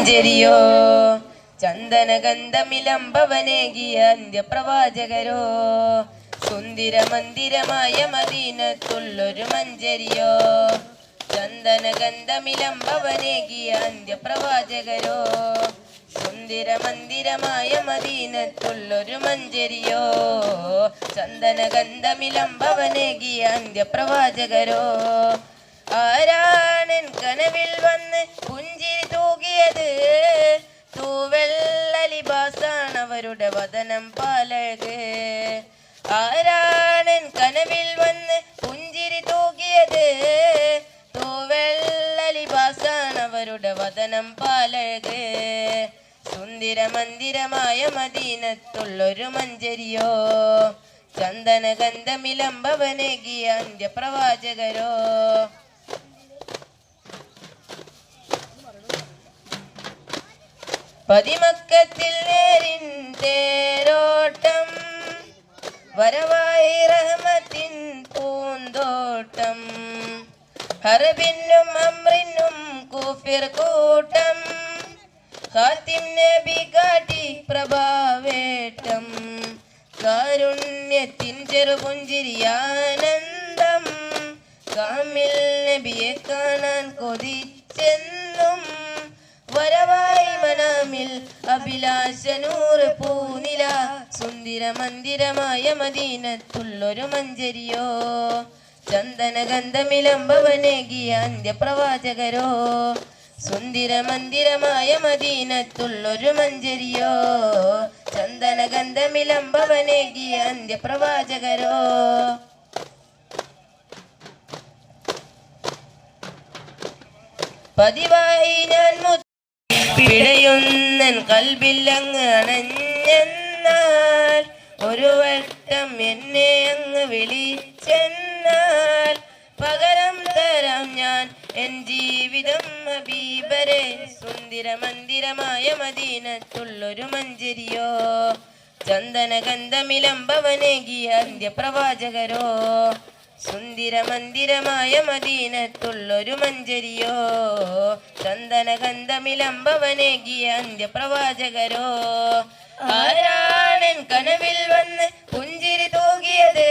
മഞ്ചരിയോ ചന്ദനഗന്ധമിലംബവനേകിയ അന്ത്യപ്രവാചകരോ? സുന്ദര മന്ദിരമായ മദീനത്തുള്ളൊരു മഞ്ചരിയോ? ചന്ദനഗന്ധമിലംബവനേകിയ അന്ത്യപ്രവാചകരോ? സുന്ദര മന്ദിരമായ മദീനത്തുള്ളൊരു മഞ്ചരിയോ? ചന്ദനഗന്ധമിലംബവനേകിയ അന്ത്യപ്രവാചകരോ? ആരാണൻ കനവിൽ വന്ന് പുഞ്ചിരി തൂകിയത് തൂവെള്ളലിബാസാണ് അവരുടെ വദനം പാലക്. ആരാണൻ കനവിൽ വന്ന് പുഞ്ചിരി തൂക്കിയത് തൂവെള്ളലിബാസാണ് അവരുടെ വദനം പാലക്. സുന്ദര മന്ദിരമായ മദീനത്തുള്ളൊരു മഞ്ചരിയോ? ചന്ദനഗന്ധമിലംബവനേകിയ അന്ത്യപ്രവാചകരോ? പതിമക്കത്തിൽ നേരിൻ തേരോട്ടം വരവായി റഹ്മത്തിൻ പൂന്തോട്ടം ഹർബിനും അമ്രിനും കൂഫിർ കൂട്ടം ഖാത്തിം നബി കാട്ടി പ്രഭാവേട്ടം കാരുണ്യത്തിൻ ചെറുപുഞ്ചിരിയാനന്ദം കാമിൽ നബിയെ കാണാൻ കൊതിച്ചെന്നും വരവായി മനാമിൽ അഭിലാഷനൂറ് പൂനില. സുന്ദര മന്ദിരമായ മദീനത്തുള്ളൊരു മഞ്ചരിയോ. ചന്ദനഗന്ധമിലംബവനേകിയ അന്ത്യപ്രവാചകരോ. സുന്ദര മന്ദിരമായ മദീനത്തുള്ളൊരു മഞ്ചരിയോ. ചന്ദനഗന്ധമിലംബവനേകിയ അന്ത്യപ്രവാചകരോ. പതിവായി ഞാൻ മുത്ത് പിടയുന്നൻ കൽബില്ലങ്ങ് അണഞ്ഞെന്നാൽ ഒരു വട്ടം എന്നെ അങ്ങ് വിളിച്ചെന്നാൽ പകരം തരാം ഞാൻ എൻ ജീവിതം ഹബീബരെ സുന്ദര മന്ദിരമായ മദീനത്തുള്ളൊരു മഞ്ചരിയോ ചന്ദനഗന്ധമിലംബവനേകിയ അന്ത്യപ്രവാചകരോ. സുന്ദര മന്ദിരമായ മദീനത്തുള്ളൊരു മഞ്ചരിയോ? ചന്ദന ഗന്ധമിലംബവനേകിയ അന്ത്യപ്രവാചകരോ? ആരാണൻ കനവിൽ വന്ന് പുഞ്ചിരി തൂകിയത്?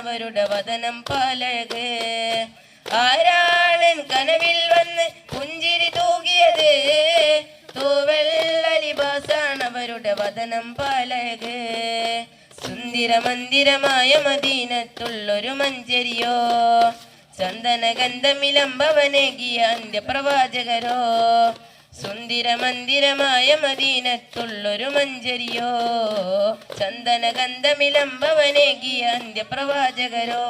അവരുടെ വതനം പാലക് ആരാണൻ കനവിൽ വന്ന് പുഞ്ചിരി തൂകിയത്? തൂവെള്ളലിബാസാണ് അവരുടെ വതനം പാലക് സുന്ദര മന്ദിരമായ മദീനത്തുള്ളൊരു മഞ്ചരിയോ? ചന്ദനഗന്ധമിലംബവനേകിയ അന്ത്യപ്രവാചകരോ? സുന്ദര മന്ദിരമായ മദീനത്തുള്ളൊരു മഞ്ചരിയോ? ചന്ദനഗന്ധമിലംബവനേകിയ അന്ത്യപ്രവാചകരോ?